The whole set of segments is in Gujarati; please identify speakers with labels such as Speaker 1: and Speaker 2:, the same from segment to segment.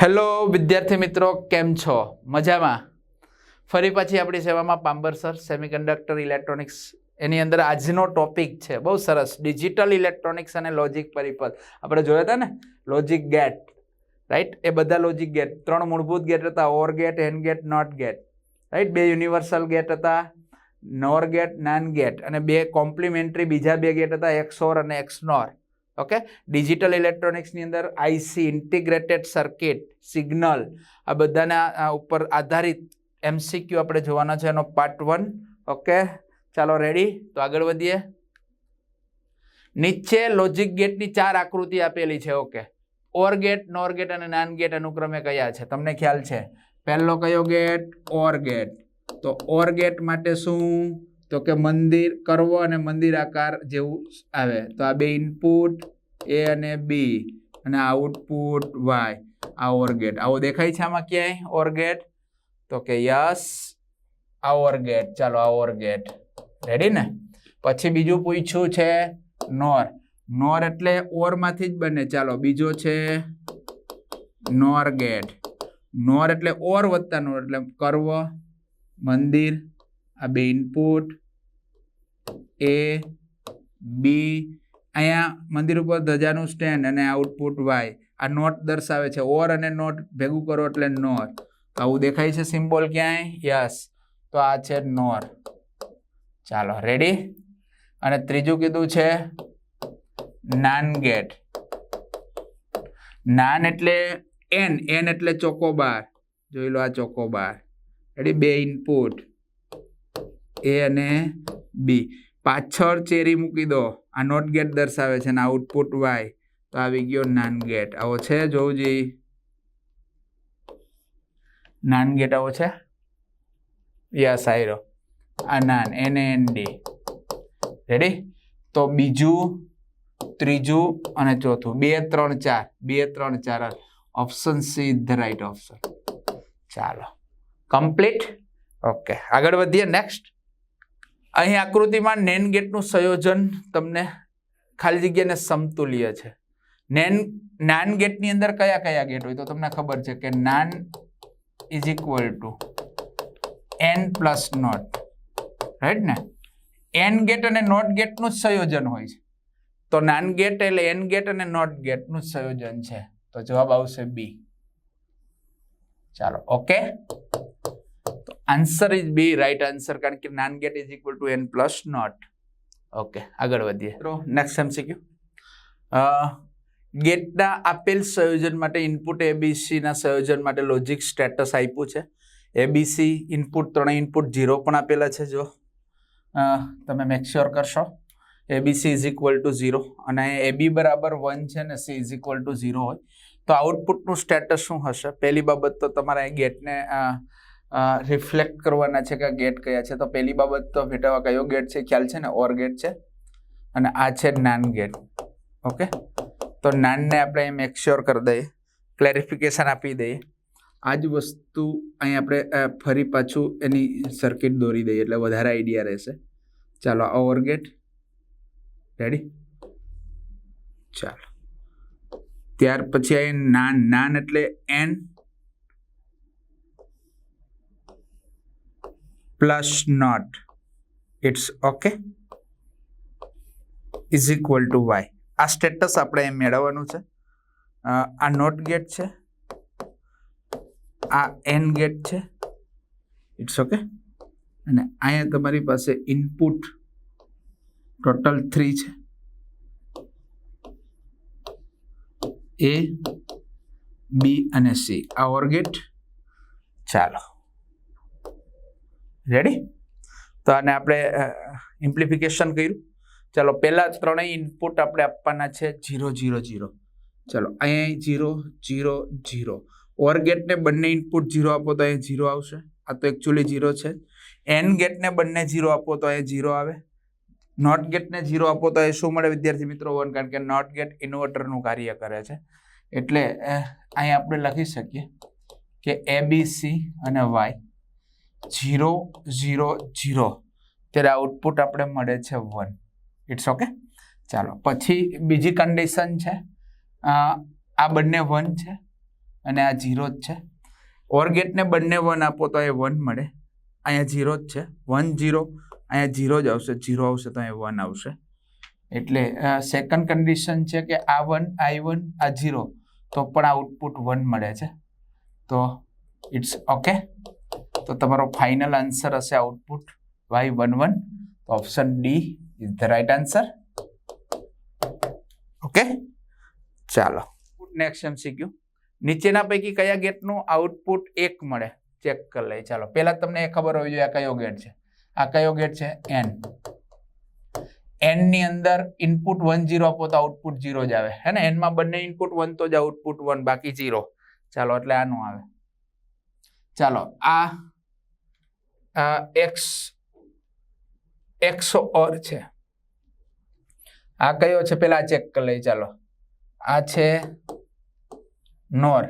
Speaker 1: હેલો વિદ્યાર્થી મિત્રો, કેમ છો? મજામાં? ફરી પાછી આપણી સેવામાં પાંબર સર સેમિકન્ડક્ટર ઇલેક્ટ્રોનિક્સ એની અંદર આજનો ટોપિક છે, બહુ સરસ. ડિજિટલ ઇલેક્ટ્રોનિક્સ અને લોજિક પરિપથ. આપણે જોયા હતા ને? લોજિક ગેટ રાઈટ એ બધા લોજિક ગેટ ત્રણ મૂળભૂત ગેટ હતા or gate and gate not gate right બે યુનિવર્સલ ગેટ હતા નોર ગેટ નાન ગેટ અને બે કોમ્પ્લિમેન્ટરી બીજા બે ગેટ હતા એક્સઓર અને એક્સનોર ઓકે? ડિજિટલ ઇલેક્ટ્રોનિક્સની અંદર આઈસી ઇન્ટિગ્રેટેડ સર્કિટ, સિગ્નલ, આ બધાના ઉપર આધારિત એમસીક્યુ આપણે જોવાના છે, એનો પાર્ટ વન. ઓકે? ચાલો, રેડી? તો આગળ વધીએ. નીચે લોજિક ગેટની ચાર આકૃતિ આપેલી છે, okay? Or gate, nor gate અને નાન ગેટ અનુક્રમે કયા છે? તમને ખ્યાલ છે. પહેલો કયો ગેટ? ઓર ગેટ. તો ઓર ગેટ માટે શું? તો કે મંદિર કરવો અને મંદિર આકાર જેવું આવે. તો આ બે ઇનપુટ એ અને બી અને આઉટપુટ વાય આ ઓર ગેટ આવો દેખાય છે આમાં ક્યાંય ઓર ગેટ તો કે યસ આ ઓર ગેટ ચાલો, આ ઓર ગેટ રેડી ને? પછી બીજું પૂછ્યું છે નોર નોર એટલે ઓરમાંથી જ બને. ચાલો, બીજો છે નોર ગેટ નોર એટલે ઓર વત્તા નોર એટલે કર્વ, મંદિર આ બે ઇનપુટ એ બી અહીંયા મંદિર ઉપર ધજાનું સ્ટેન્ડ અને આઉટપુટ વાય આ નોટ દર્શાવે છે. ઓર અને નોટ ભેગું કરો એટલે નોર આવું દેખાય છે સિમ્બોલ ક્યાંય? યસ તો આ છે નોર ચાલો રેડી અને ત્રીજું કીધું છે નાન ગેટ નાન એટલે એન એન એટલે ચોકોબાર. જોઈ લો આ ચોકોબાર. રેડી બે ઇનપુટ એ અને બી પાછળ ચેરી મૂકી દો. આ નોટ ગેટ દર્શાવે છે ને આઉટપુટ વાય તો આવી ગયો નાન ગેટ આવો છે, જોઉજી. નાન ગેટ આવો છે? યસ આયરો આ NAND and and D ready તો બીજું, ત્રીજું અને ચોથું. બે, ત્રણ, ચાર. બે, ત્રણ, ચાર. Option C the right option ચાલો. કમ્પ્લીટ ઓકે આગળ વધીએ. નેક્સ્ટ અહીં આકૃતિમાં નેન ગેટનું સંયોજન તમને ખાલી જગ્યાને સમતુલ્ય છે. નેન, નાન ગેટની અંદર કયા કયા ગેટ હોય? તો તમને ખબર છે કે NAND is equal to and plus not right ને? એન ગેટ અને નોટ ગેટનું જ સંયોજન હોય છે. તો નાન ગેટ એટલે એન ગેટ અને નોટ ગેટનું જ સંયોજન છે. તો જવાબ આવશે બી ચાલો okay answer is B right answer કારણ કે NAND gate is equal to and plus not okay આગળ વધીએ. તો નેક્સ્ટ એમસીક્યુ ગેટના આપેલ સંયોજન માટે ઇનપુટ એબીસીના સંયોજન માટે લોજિક સ્ટેટસ આપ્યું છે. એબીસી ઇનપુટ ત્રણેય ઇનપુટ ઝીરો પણ આપેલા છે જો તમે મેક્સ્યોર કરશો. ABC is equal to zero અને એબી બરાબર વન છે ને C is equal to zero હોય, તો આઉટપુટનું સ્ટેટસ શું હશે? પહેલી બાબત તો તમારે ગેટને રિફ્લેક્ટ કરવાના છે કે ગેટ કયા છે? તો પહેલી બાબત તો ભેટાવા કયો ગેટ છે? ખ્યાલ છે ને? ઓર ગેટ છે. અને આ છે નાન ગેટ ઓકે? તો નાનને આપણે એમ મેક કરી દઈએ. ક્લેરિફિકેશન આપી દઈએ. આ જ વસ્તુ અહીં આપણે ફરી પાછું એની સર્કિટ દોરી દઈએ એટલે વધારે આઈડિયા રહેશે. ચાલો, આ ઓર ગેટ રેડી ચાલો. ત્યાર પછી અહીં નાન નાન એટલે and plus not it's okay is equal to Y આ સ્ટેટસ આપણે અહીં મેળવવાનું છે. આ નોટ ગેટ છે. આ એન ગેટ છે. ઇટ્સ ઓકે અને અહીંયા તમારી પાસે ઇનપુટ ટોટલ થ્રી છે. એ બી અને સી આ ઓર ગેટ ચાલો. રેડી તો આને આપણે ઇમ્પ્લિફિકેશન કર્યું. ચાલો, પહેલાં ત્રણેય ઇનપુટ આપણે આપવાના છે જીરો જીરો જીરો ચાલો, અહીંયા જીરો જીરો જીરો ઓર ગેટને બંને ઇનપુટ જીરો આપો તો અહીંયા જીરો આવશે. આ તો એકચ્યુઅલી જીરો છે. એન ગેટને બંને જીરો આપો તો અહીંયા જીરો આવે. નોટ ગેટને જીરો આપો તો એ શું મળે વિદ્યાર્થી મિત્રો? વન કારણ કે નોટ ગેટ ઇન્વર્ટરનું કાર્ય કરે છે. એટલે અહીં આપણે લખી શકીએ કે એ બી સી અને વાય જીરો ઝીરો જીરો. ત્યારે આઉટપુટ આપણે મળે છે વન ઇટ્સ ઓકે ચાલો, પછી બીજી કન્ડિશન છે. આ બંને વન છે અને આ ઝીરો જ છે. ઓર ગેટને બંને વન આપો તો એ વન મળે. અહીંયા ઝીરો જ છે. વન ઝીરો અહીંયા ઝીરો જ આવશે. ઝીરો આવશે તો અહીંયા વન આવશે. એટલે સેકન્ડ કન્ડિશન છે કે આ વન આઈ વન આ ઝીરો તો પણ આઉટપુટ વન મળે છે. તો ઇટ્સ ઓકે તો તમારો ફાઇનલ આન્સર હશે આઉટપુટ વાય વન વન તો option D is the right answer okay ચાલો. નેક્સ્ટ એમસીક્યુ નીચેના પૈકી કયા ગેટનું આઉટપુટ એક મળે? ચેક કરી લઈએ. ચાલો. પહેલા તમને એ ખબર હોવી જોઈએ આ કયો ગેટ છે. આ કયો ગેટ છે? એન એનની અંદર ઇનપુટ વન જીરો આપો તો આઉટપુટ જીરો જ આવે. હે ને? એનમાં બંને ઇનપુટ વન તો જ આઉટપુટ વન બાકી જીરો ચાલો, એટલે આનું આવે. ચાલો, આ એક્સ એક્સ ઓર છે. આ કયો છે? પેલા ચેક કરી લઈએ, ચાલો. આ છે નોર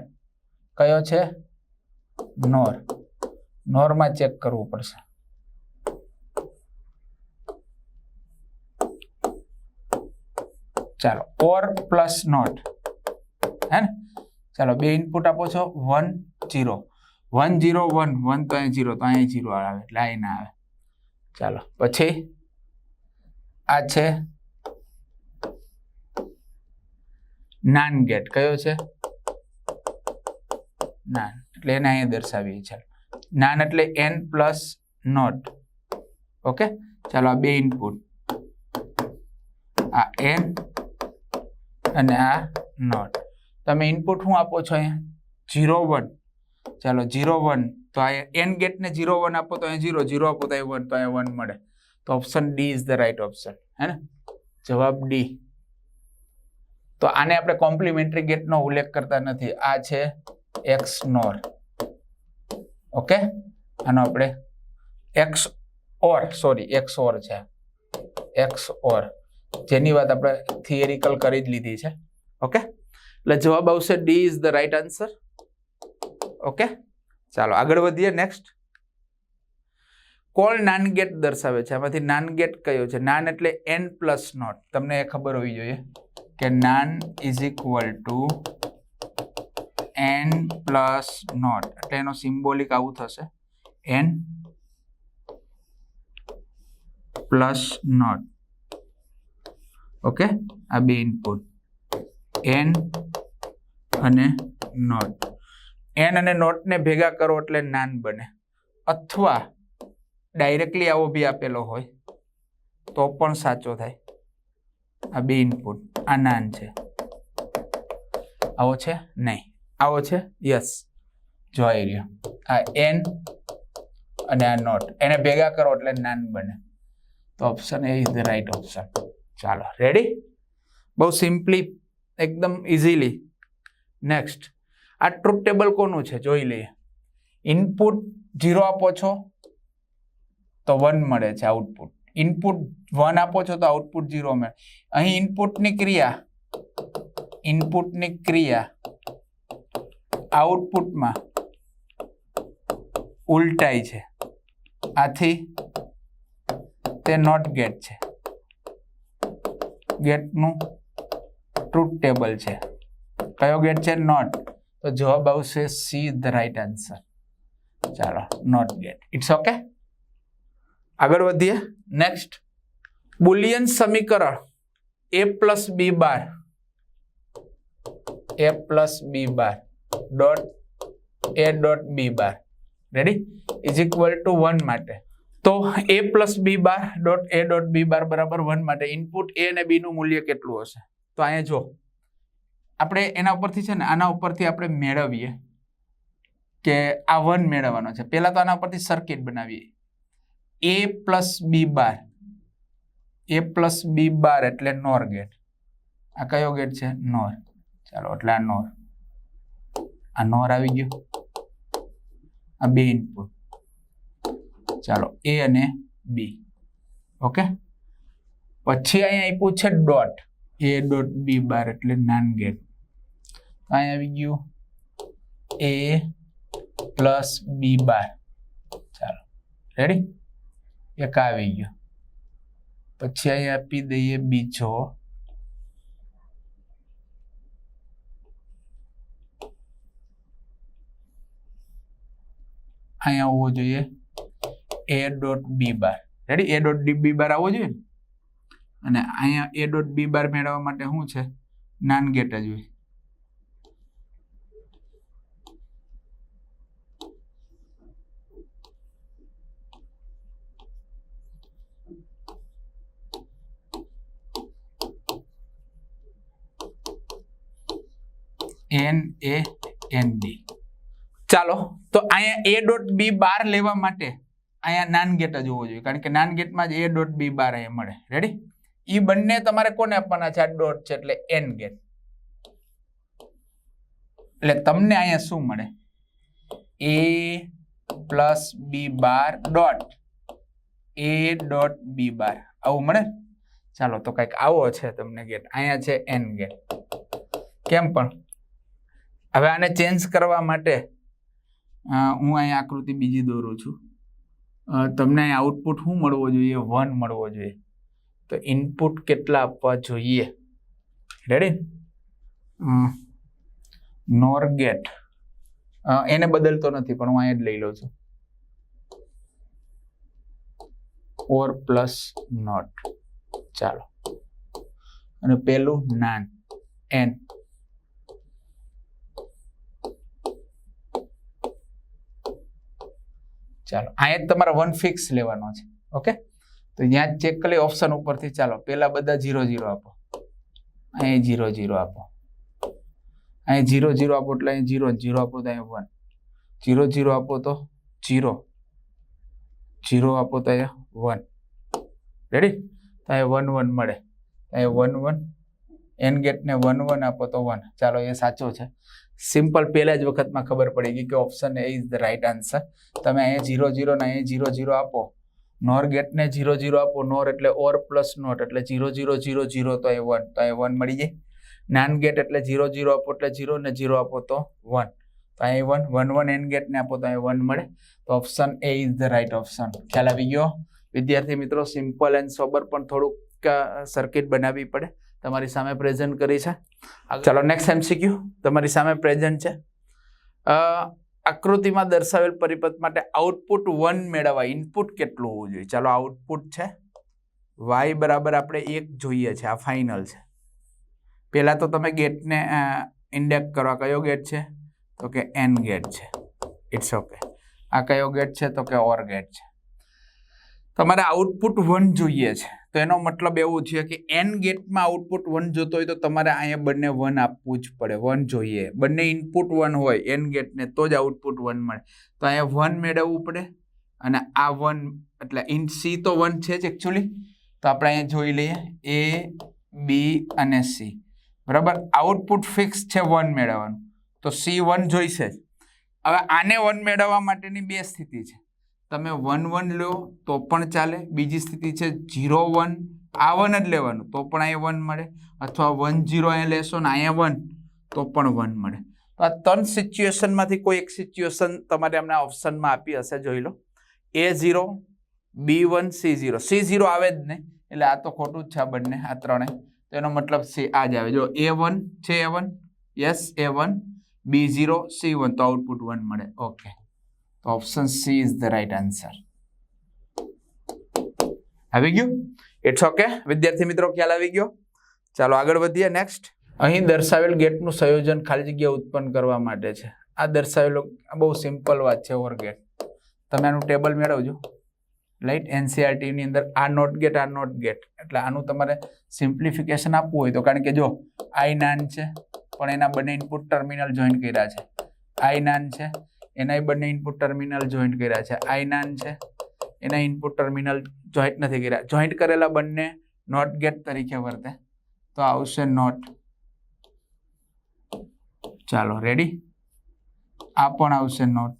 Speaker 1: કયો છે? નોર નોરમાં ચેક કરવું પડશે. ચાલો ઓર પ્લસ નોટ હે ને? ચાલો, બે ઇનપુટ આપો છો. One zero one zero one one તો અહીં જીરો તો અહીં જીરો આવે, એટલે અહીં ના આવે. ચાલો, પછી આ છે નાન ગેટ. કયો છે? નાન, એટલે એને અહીંયા દર્શાવીએ, ચાલો. નાન એટલે એન પ્લસ નોટ. ઓકે? ચાલો, આ બે ઇનપુટ. આ એન અને આ નોટ. તમે ઇનપુટ શું આપો છો અહીંયા? Zero one. ચાલો જીરો વન તો આ એન ગેટને જીરો વન આપો તો અહીં જીરો જીરો આપો તો અહીં વન તો અહીં વન મળે. તો option D is the right option હે ને? જવાબ ડી તો આને આપણે કોમ્પ્લિમેન્ટરી ગેટનો ઉલ્લેખ કરતા નથી. આ છે એક્સ નોર ઓકે? આનો આપણે XOR sorry XOR છે. એક્સ ઓર જેની વાત આપણે થિયરિકલ કરી જ લીધી છે. ઓકે? એટલે જવાબ આવશે D is the right answer okay? ચાલો, આગળ વધીએ નેક્સ્ટ કોલ નાન ગેટ દર્શાવે છે. આમાંથી નાન ગેટ કયો છે? નાન એટલે એન પ્લસ નોટ. તમને એ ખબર હોવી જોઈએ કે NAND is equal to N plus not. એટલે એનો સિમ્બોલિક આવું થશે. N plus not. ઓકે? આ બે ઇનપુટ એન અને નોટ. એન અને નોટને ભેગા કરો એટલે નાન બને. અથવા ડાયરેક્ટલી આવો બી આપેલો હોય, તો પણ સાચો થાય. આ બે ઇનપુટ આ નાન છે. આવો છે? નહીં. આવો છે? યસ જોઈ રહ્યો. આ એન અને આ નોટ. એને ભેગા કરો એટલે નાન બને. તો option A is the right option ચાલો રેડી બહુ સિમ્પલી એકદમ ઇઝીલી નેક્સ્ટ આ ટ્રુથ ટેબલ કોનું છે? જોઈ લઈએ. ઇનપુટ ઝીરો આપો છો, તો વન મળે છે આઉટપુટ ઇનપુટ વન આપો છો, તો આઉટપુટ ઝીરો મળે. અહીં ઇનપુટની ક્રિયા ઇનપુટની ક્રિયા આઉટપુટમાં ઉલટાઈ છે. આથી તે નોટ ગેટ છે. ગેટનું ટ્રુથ ટેબલ છે. કયો ગેટ છે? નોટ તો જવાબ આવશે સી ધ રાઈટ આન્સર. ચાલો નોટ ગેટ ઇટ્સ ઓકે આગળ વધીએ. નેક્સ્ટ બુલિયન સમીકરણ A plus B bar A plus B bar dot A dot B bar ready is equal to one માટે. તો A plus B bar dot A dot B bar બરાબર વન માટે. ઇનપુટ એ અને બીનું મૂલ્ય કેટલું હશે? તો અહીંયા જો આપણે એના ઉપરથી છે ને, આના ઉપરથી આપણે મેળવીએ કે આ વન મેળવવાનો છે. પહેલાં તો આના ઉપરથી સર્કિટ બનાવીએ. એ plus B bar A plus B બાર એટલે નોર ગેટ આ કયો ગેટ છે? નોર ચાલો, એટલે આ નોર આ નોર આવી ગયો. આ બે ઇનપુટ ચાલો એ અને બી ઓકે પછી અહીંયા આપ્યું છે ડોટ એ ડોટ બી બાર એટલે નાન ગેટ અહીંયા આવી ગયું એ પ્લસ બી બાર ચાલો રેડી એક આવી ગયો પછી અહીંયા આપી દઈએ બીજો. અહીંયા હોવો જોઈએ A dot B bar ready A dot B bar આવવો જોઈએ? અને અહીંયા એ ડોટ બી બાર મેળવવા માટે શું છે? નાન ગેટ જ હોય. એન એ એન ડી ચાલો, તો અહીંયા એ ડોટ બી બાર લેવા માટે અહીંયા નાન ગેટ જ હોવો જોઈએ, કારણ કે નાન ગેટમાં જ એ ડોટ બી બાર અહીંયા મળે. રેડી એ બંને તમારે કોને આપવાના છે? આ ડોટ છે એટલે એન ગેટ એટલે તમને અહીંયા શું મળે? A plus B bar dot A dot B bar. આવું મળે? ચાલો, તો કંઈક આવો છે તમને ગેટ અહીંયા છે એન ગેટ કેમ પણ? હવે આને ચેન્જ કરવા માટે હું અહીંયા આકૃતિ બીજી દોરું છું. તમને અહીં આઉટપુટ શું મળવો જોઈએ? વન મળવો જોઈએ. તો ઇનપુટ કેટલા આપવા જોઈએ? રેડી નોર ગેટ એને બદલતો નથી, પણ હું અહીંયા જ લઈ લઉં છું. ઓર પ્લસ નોટ ચાલો. અને પેલું નાન એન ચાલો અહીંયા તમારે વન ફિક્સ લેવાનો છે ઓકે તો ત્યાં ચેક કરી ઓપ્શન ઉપરથી ચાલો પેલા બધા જીરો જીરો આપો. અહીં જીરો જીરો આપો. અહીં જીરો જીરો આપો એટલે અહીં જીરો જીરો આપો તો અહીંયા વન જીરો જીરો આપો તો જીરો જીરો આપો તો અહીંયા વન રેડી તો અહીંયા વન વન મળે. અહીંયા વન વન એન ગેટને વન વન આપો તો વન ચાલો, એ સાચો છે. સિમ્પલ પહેલા જ વખતમાં ખબર પડી ગઈ કે option A is the right answer તમે અહીંયા જીરો જીરો ને અહીંયા જીરો જીરો આપો. નોર ગેટને જીરો જીરો આપો. નોર એટલે ઓર પ્લસ નોટ એટલે જીરો જીરો જીરો જીરો તો એ વન તો એ વન મળી જાય. નાન ગેટ એટલે જીરો જીરો આપો એટલે જીરો ને જીરો આપો તો વન તો અહીં વન વન વન એન ગેટને આપો તો અહીં વન મળે. તો option A is the right option ખ્યાલ આવી ગયો? વિદ્યાર્થી મિત્રો સિમ્પલ એન્ડ સોબર પણ થોડુંક સર્કિટ બનાવવી પડે. તમારી સામે પ્રેઝન્ટ કરી છે. ચાલો નેક્સ્ટ એમસીક્યુ તમારી સામે પ્રેઝન્ટ છે. આકૃતિમાં દર્શાવેલ પરિપથ માટે આઉટપુટ વન મેળવવા ઇનપુટ કેટલું હોવું જોઈએ? ચાલો આઉટપુટ છે. વાય બરાબર આપણે એક જોઈએ છે, આ ફાઇનલ છે. પહેલાં તો તમે ગેટને ઇન્ડેક્ટ કરવા કયો ગેટ છે? તો કે એન ગેટ છે. ઇટ્સ ઓકે આ કયો ગેટ છે? તો કે ઓર ગેટ છે. તમારે આઉટપુટ વન જોઈએ છે. તો એનો મતલબ એવો છે કે એન ગેટમાં આઉટપુટ વન જોતો હોય તો તમારે અહીંયા બંને વન આપવું જ પડે. વન જોઈએ. બંને ઇનપુટ વન હોય એન ગેટને તો જ આઉટપુટ વન મળે. તો અહીંયા વન મેળવવું પડે અને આ વન એટલે ઇન સી તો વન છે જ એકચ્યુઅલી તો આપણે અહીંયા જોઈ લઈએ. એ બી અને સી બરાબર? આઉટપુટ ફિક્સ છે વન મેળવવાનું. તો સી વન જોઈશે જ. હવે આને વન મેળવવા માટેની બે સ્થિતિ છે. તમે વન વન લો તો પણ ચાલે. બીજી સ્થિતિ છે ઝીરો વન. આ વન જ લેવાનું. તો પણ અહીંયા વન મળે. અથવા વન ઝીરો અહીંયા લેશો ને અહીંયા વન, તો પણ વન મળે. તો આ ત્રણ સિચ્યુએશનમાંથી કોઈ એક સિચ્યુએશન તમારે અમને ઓપ્શનમાં આપી હશે. જોઈ લો. A zero B one C zero. C zero આવે જ નહીં એટલે આ તો ખોટું જ છે આ બંને, આ ત્રણે તો એનો મતલબ સી આ જ આવે. જો એ વન છે A one yes A one B zero C one. તો આઉટપુટ વન મળે. ઓકે તો option C is the right answer આવી ગયું ઇટ્સ ઓકે વિદ્યાર્થી મિત્રો, ખ્યાલ આવી ગયો? ચાલો આગળ વધીએ નેક્સ્ટ અહીં દર્શાવેલ ગેટનું સંયોજન ખાલી જગ્યા ઉત્પન્ન કરવા માટે છે. આ દર્શાવેલો બહુ સિમ્પલ વાત છે, ઓર ગેટ. તમે આનું ટેબલ મેળવજો. રાઈટ એનસીઆરટીની અંદર આ નોટ ગેટ આ નોટ ગેટ એટલે આનું તમારે સિમ્પ્લિફિકેશન આપવું હોય તો, કારણ કે જો આઈ નાન છે, પણ એના બંને ઇનપુટ ટર્મિનલ જોઈન કર્યા છે. આઈ નાન છે એના બંને ઇનપુટ ટર્મિનલ જોઈન્ટ કર્યા છે. આઈ નાન છે. એના ઇનપુટ ટર્મિનલ જોઈન્ટ નથી કર્યા. જોઈન્ટ કરેલા બંને નોટ ગેટ તરીકે વર્તે. તો આવશે નોટ ચાલો રેડી આ પણ આવશે not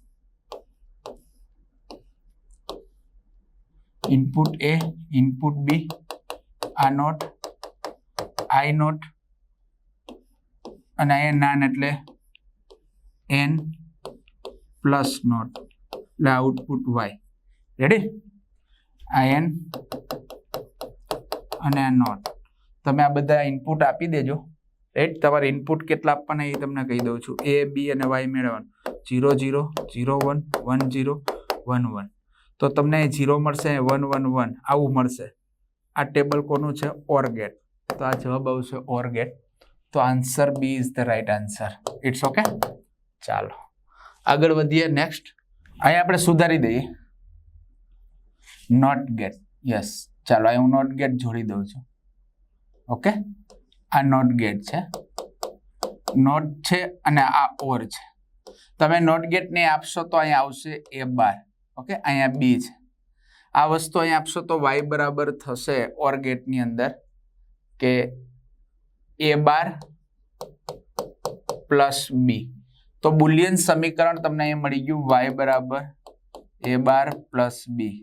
Speaker 1: input A input B આ નોટ આઈ નોટ અને અહીંયા નાન એટલે એન પ્લસ નોટ. એટલે આઉટપુટ વાય. રેડી આ એન અને આ નોટ. તમે આ બધા ઇનપુટ આપી દેજો. રાઈટ તમારે ઇનપુટ કેટલા આપવાના એ તમને કહી દઉં છું. એ બી અને વાય મેળવવાનું. Zero zero zero one one zero one one તો તમને જીરો મળશે વન વન વન આવું મળશે. આ ટેબલ કોનું છે? ઓર ગેટ તો આ જવાબ આવશે ઓર ગેટ તો answer B is the right answer it's okay ચાલો. આગળ વધીએ નેક્સ્ટ અહીંયા આપણે સુધારી દઈએ. નોટ ગેટ યસ ચાલો, અહીં હું નોટ ગેટ જોડી દઉં છું. ઓકે આ નોટ ગેટ છે. નોટ છે અને આ ઓર છે. તમે નોટ ગેટને આપશો તો અહીંયા આવશે એ બાર ઓકે અહીંયા બી છે. આ વસ્તુ અહીંયા આપશો તો વાય બરાબર થશે ઓર ગેટની અંદર કે એ બાર પ્લસ બી તો બુલિયન સમીકરણ તમને અહીંયા મળી ગયું વાય બરાબર A bar plus B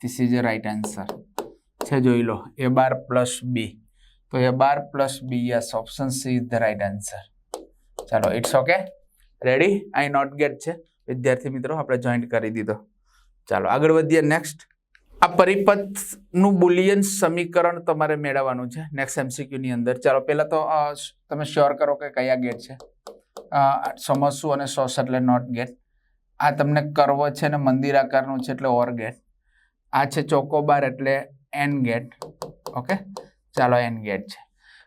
Speaker 1: this is a right answer છે, જોઈ લો. એ બાર પ્લસ બી તો A bar plus B yes option C is the right answer ચાલો it's okay ready I not gate છે. વિદ્યાર્થી મિત્રો, આપણે જોઈન્ટ કરી દીધો. ચાલો, આગળ વધીએ. નેક્સ્ટ આ પરિપથનું બુલિયન સમીકરણ તમારે મેળવવાનું છે. નેક્સ્ટ એમસીક્યુની અંદર. ચાલો, પહેલા તો તમે શ્યોર કરો કે કયા ગેટ છે? સમજશું અને સોસ એટલે નોટ ગેટ આ તમને કર્વ છે ને મંદિર આકારનું છે એટલે ઓર ગેટ આ છે ચોકોબાર એટલે એન ગેટ ઓકે ચાલો એન ગેટ છે.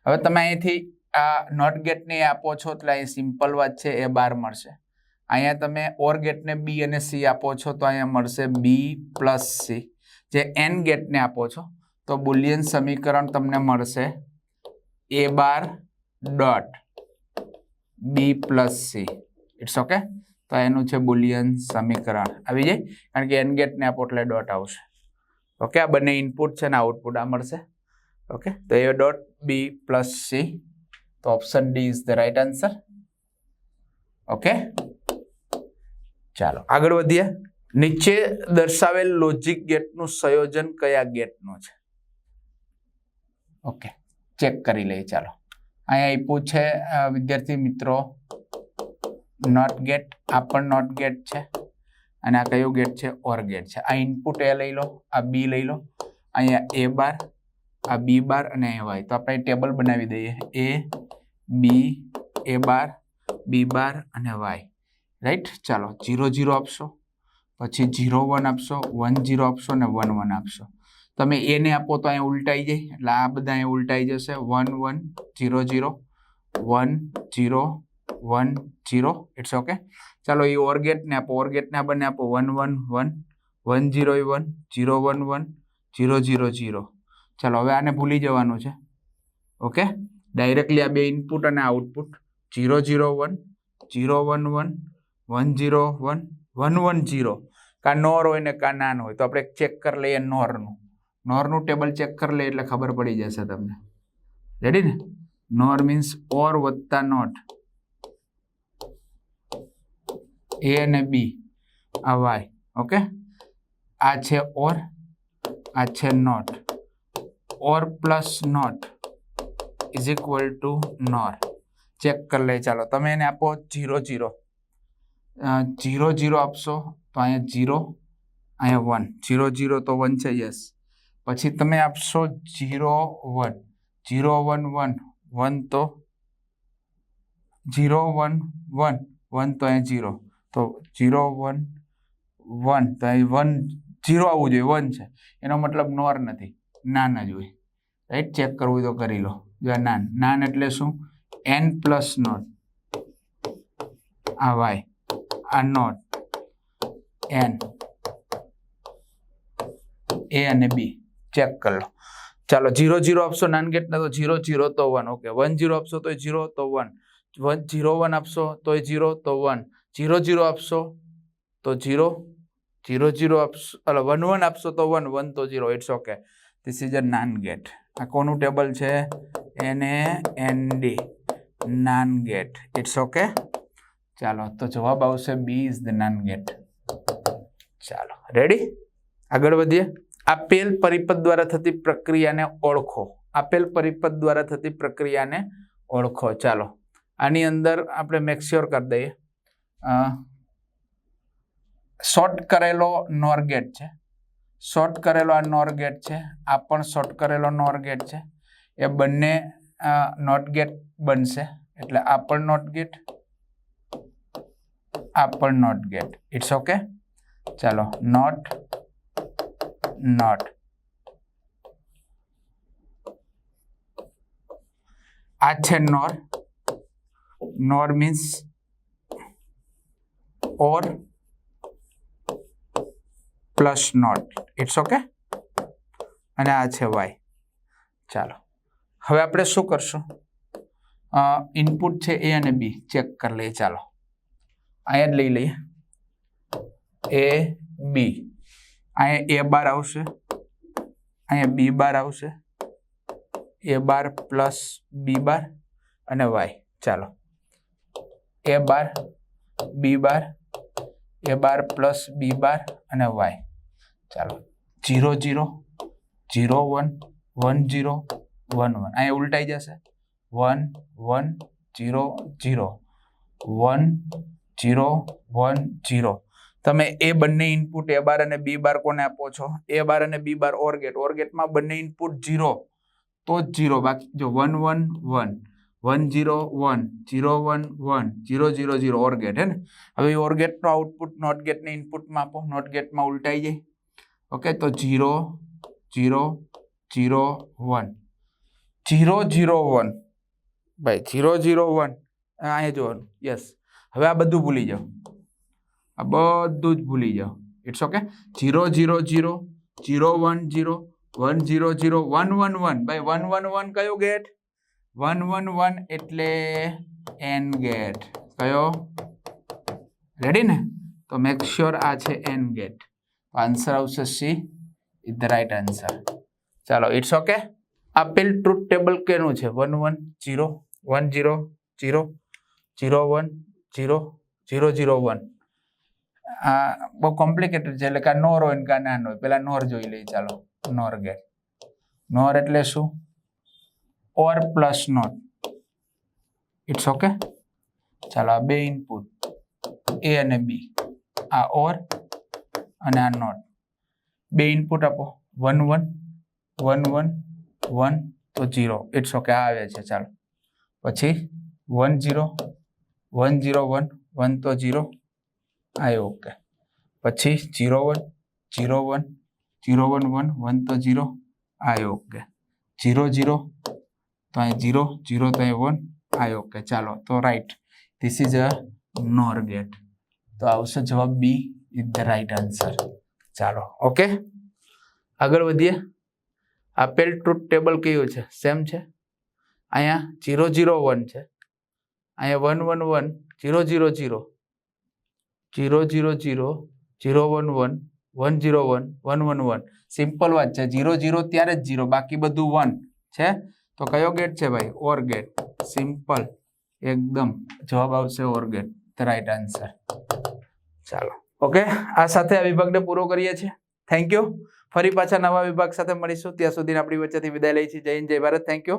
Speaker 1: હવે તમે અહીંથી આ નોટ ગેટને આપો છો એટલે અહીં સિમ્પલ વાત છે, એ બાર મળશે. અહીંયા તમે ઓર ગેટને બી અને સી આપો છો તો અહીંયા મળશે બી પ્લસ સી જે એન ગેટને આપો છો તો બુલિયન સમીકરણ તમને મળશે. A bar dot B plus C it's okay તો એનું છે બુલિયન સમીકરણ. આવી જાય? કારણ કે એન ગેટને આપો એટલે ડોટ આવશે. ઓકે આ બંને ઇનપુટ છે ને આઉટપુટ આ મળશે. ઓકે તો A dot B plus C તો option D is the right answer okay ચાલો, આગળ વધીએ. નીચે દર્શાવેલ લોજિક ગેટનું સંયોજન કયા ગેટનું છે? ઓકે ચેક કરી લઈએ, ચાલો. અહીંયા આપ્યું છે વિદ્યાર્થી મિત્રો. નોટ ગેટ આ પણ નોટ ગેટ છે. અને આ કયું ગેટ છે? ઓર ગેટ છે. આ ઇનપુટ એ લઈ લો, આ બી લઈ લો. અહીંયા એ બાર આ બી બાર અને એ વાય તો આપણે ટેબલ બનાવી દઈએ. એ બી એ બાર બી બાર અને વાય રાઈટ ચાલો જીરો જીરો આપશો. પછી જીરો વન આપશો વન જીરો આપશો અને વન વન આપશો. તમે એને આપો તો અહીંયા ઉલટાઈ જાય. એટલે આ બધા અહીંયા ઉલટાઈ જશે. One one, zero zero. One zero one, zero. It's okay ચાલો એ ઓર્ગેટને આપો. ઓર્ગેટને આ બંને આપો. One one one. One, zero one. Zero, one one. Zero zero zero. ચાલો, હવે આને ભૂલી જવાનું છે. ઓકે ડાયરેક્ટલી આ બે ઇનપુટ અને output zero zero, one. Zero, one one. One, zero, one. One one, zero. કાં નોર હોય ને કાં નાન હોય. તો આપણે ચેક કરી લઈએ નોરનું. નોરનું ટેબલ ચેક કરી લે એટલે ખબર પડી જશે તમને. રેડી ને? નોર મીન્સ ઓર વત્તા નોટ એ અને બી આ વાય ઓકે આ છે ઓર આ છે not or plus not is equal to NOR check કરી લઈએ ચાલો. તમે એને આપો જીરો જીરો જીરો જીરો આપશો તો અહીંયા જીરો અહીંયા વન જીરો જીરો તો વન છે યસ પછી તમે આપશો zero one zero one one one તો જીરો વન વન વન તો અહીંયા જીરો તો જીરો વન વન તો અહીં વન જીરો આવવું જોઈએ. વન છે. એનો મતલબ નોર નથી. નાન જ હોય. રાઈટ ચેક કરવું તો કરી લો. જો નાન. નાન એટલે શું? And plus not. આ વાય આ નોટ. એન એ અને બી ચેક કરી લો. ચાલો જીરો જીરો આપશો નાન ગેટના તો જીરો જીરો તો વન. ઓકે, વન જીરો આપશો તો જીરો તો વન. વન જીરો વન આપશો તો જીરો તો વન. જીરો જીરો આપશો તો જીરો જીરો જીરો આપશો એટલે વન વન આપશો તો વન વન તો zero it's okay this is a NAND gate. આ કોનું ટેબલ છે? And and D NAND gate. It's okay ચાલો, તો જવાબ આવશે B is the NAND gate. ચાલો રેડી આગળ વધીએ. આપેલ પરિપથ દ્વારા થતી પ્રક્રિયાને ઓળખો. આપેલ પરિપથ દ્વારા થતી પ્રક્રિયાને ઓળખો. ચાલો, આની અંદર આપણે મેક્સ્યોર કરી દઈએ. શોર્ટ કરેલો નોર ગેટ છે. શોર્ટ કરેલો આ નોર ગેટ છે. આ પણ શોર્ટ કરેલો નોર ગેટ છે. એ બંને નોટ ગેટ બનશે. એટલે આ પણ નોટ ગેટ આ પણ નોટ ગેટ ઇટ્સ ઓકે ચાલો નોટ નોટ આ છે NOR NOR means or plus not it's okay અને આ છે વાય ચાલો. હવે આપણે શું કરશું? ઇનપુટ છે એ અને બી ચેક કરી લઈએ. ચાલો. અહીંયા જ લઈ લઈએ. એ બી અહીંયા એ બાર આવશે. અહીંયા બી બાર આવશે. એ બાર પ્લસ બી બાર અને વાય. ચાલો. એ બાર, બી બાર, એ બાર પ્લસ બી બાર અને વાય. ચાલો. Zero zero zero one one zero, one one. અહીંયા ઉલટાઈ જશે. One one, zero zero. One zero one, zero. તમે એ બંને ઇનપુટ એ બાર અને બી બાર કોને આપો છો? એ બાર અને બી બાર ઓર ગેટ ઓર ગેટમાં બંને ઇનપુટ ઝીરો તો જ ઝીરો બાકી જો one one one one zero one zero one one zero zero or gate હે ને હવે ઓર ગેટનો આઉટપુટ નોટ ઇનપુટમાં આપો. નોટ ઉલટાઈ જાય. ઓકે તો zero zero zero one zero zero one ભાઈ જીરો ઝીરો વન અહીંયા જોવાનું યસ હવે આ બધું ભૂલી જાઓ. આ બધું જ ભૂલી જાઓ. It's okay zero zero zero zero one zero one zero zero one one one ભાઈ વન વન વન કયો ગેટ વન વન વન એટલે એન ગેટ કયો? રેડી ને? તો મેક શ્યોર આ છે એન ગેટ આન્સર આવશે C is the right answer ચાલો ઇટ્સ ઓકે આપેલ ટ્રુથ ટેબલ કેનું છે? One one zero one zero zero zero one zero zero zero one આ બહુ કોમ્પ્લિકેટેડ છે, એટલે કે નોર હોય ને કાં ના હોય. પેલા નોર જોઈ લઈએ, ચાલો. નોર ગેટ નોર એટલે શું? Or plus not. It's okay ચાલો, આ બે ઇનપુટ એ અને બી આ ઓર અને આ નોટ. બે ઇનપુટ આપો. One one one one one, તો જીરો ઇટ્સ ઓકે આ આવે છે, ચાલો. પછી one zero one zero one one, તો જીરો આ ઓકે. પછી zero one zero one zero one one one તો જીરો આ ઓકે. જીરો જીરો તો અહીં જીરો જીરો તો અહીં વન આ ઓકે. ચાલો, તો right this is a NOR gate તો આવશે જવાબ B is the right answer ચાલો, ઓકે. આગળ વધીએ. આપેલ ટ્રુથ ટેબલ કયું છે? સેમ છે? અહીંયા જીરો જીરો વન છે. અહીંયા one one one zero zero zero zero zero zero zero one one one zero one one one one. Simple વાત છે. જીરો જીરો ત્યારે જ જીરો. બાકી બધું વન છે? તો કયો ગેટ છે ભાઈ? ઓર ગેટ સિમ્પલ એકદમ જવાબ આવશે or get the right answer ચાલો. ઓકે આ સાથે આ વિભાગને પૂરો કરીએ છીએ. થેન્ક યુ ફરી પાછા નવા વિભાગ સાથે મળીશું. ત્યાં સુધી આપણી વચ્ચેથી વિદાય લઈ છીએ. જય હિન્દ, જય ભારત. Thank you